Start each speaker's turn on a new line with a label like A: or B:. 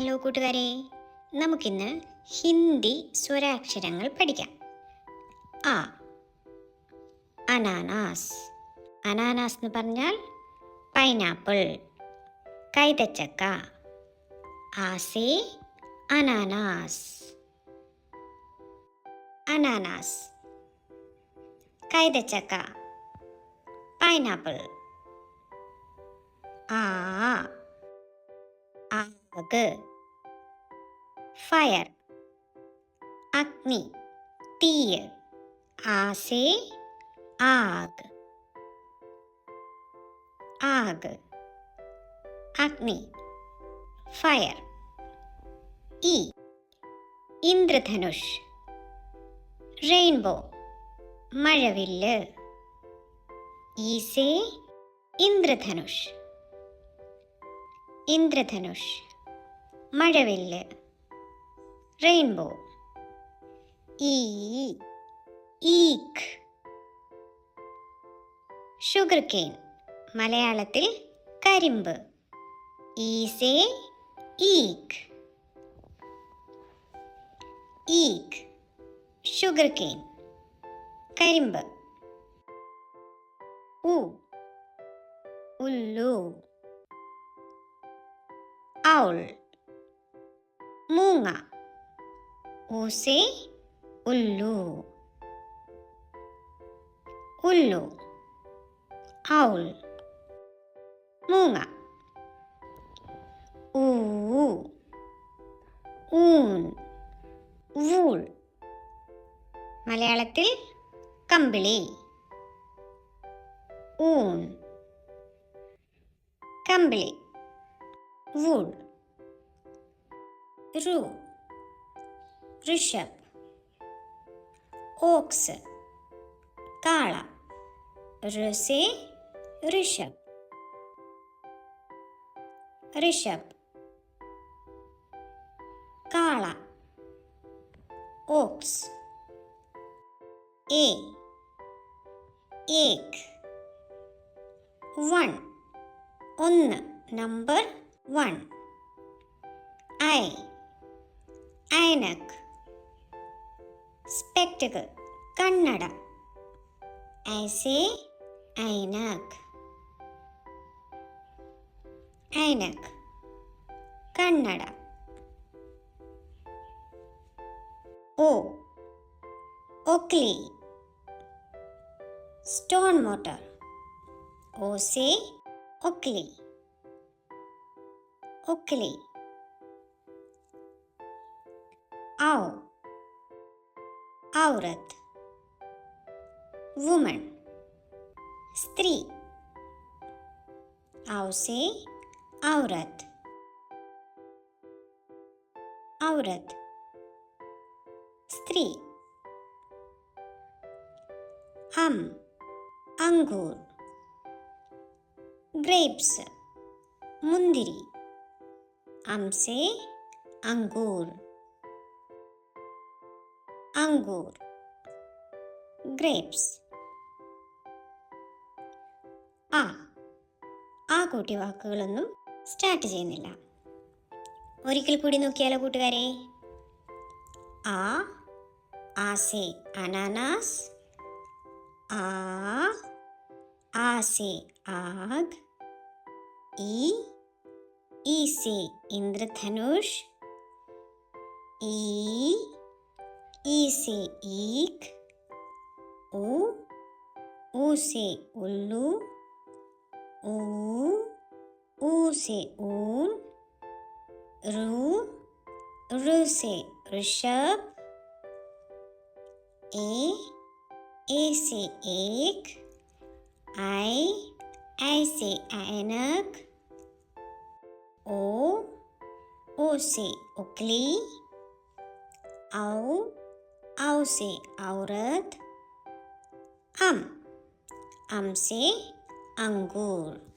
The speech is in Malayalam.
A: ഹലോ കൂട്ടുകാരെ നമുക്കിന്ന് ഹിന്ദി സ്വരാക്ഷരങ്ങൾ പഠിക്കാം. ആ അനാനാസ്. അനാനാസ് എന്ന് പറഞ്ഞാൽ പൈനാപ്പിൾ കൈതച്ചക്ക ആസേ അനാനാസ്. അനാനാസ് കൈതച്ചക്ക പൈനാപ്പിൾ. ആ ആഗ്. ഫയർ അഗ്നി തീയ് ആസേ ആഗ്. ആഗ് അഗ്നി ഫയർ ഇ ഇന്ദ്രധനുഷ് റെയിൻബോ മഴവില്ല്. ഈസേ ഇന്ദ്രധനുഷ്. ഇന്ദ്രധനുഷ് മഴവില്ല്. rainbow. E, eek. sugarcane, மலையாளத்தில் கரிம்பு ஈசே ஈக் ஈக் சுகர்கேன் கரிம்பு உ உல்லு அவுள் மூங்கா ഊസേ ഉല്ലു ഉല്ലു ഔൾ. മൂങ്ങ. ഊ. ഊൺ. വൂൾ. മലയാളത്തിൽ കമ്പിളി. ഊൺ. കമ്പിളി. വൂൾ. രു. ഋഷഭ് ഓക്സ് കാള ഋസേ ഋഷഭ് ഋഷഭ് കാള ഓക്സ് എ ഏക് വൺ ഒന്ന് നമ്പർ വൺ ഐ ഐനക് spectacle kannada. I say ainak ainak kannada. O. Oakley. Stone mortar. O say oakley. Oakley. Ao. औरत। वुमन स्त्री। आओ से औरत। औरत। स्त्री। हम। अंगूर। ग्रेप्स मुंदिरी। अम से अंगूर। അങ്കൂർ ഗ്രേപ്സ് ആ ആ കൂട്ടി വാക്കുകളൊന്നും സ്റ്റാർട്ട് ചെയ്യുന്നില്ല. ഒരിക്കൽ കൂടി നോക്കിയാലോ കൂട്ടുകാരെ? ആ ആസെ അനാനാസ്. ആ ആസെ ആഗ്. ഈ ഈസെ ഇന്ദ്രധനുഷ്. ഈ ई से ईख ऊ ऊ से उल्लू ऊ ऊ से ऊन, रू रू से ऋषभ, ए ए से एक आई आई से ऐनक ओ ओ से उकली, औ આવશે આવરત આમ આમસે અંગૂર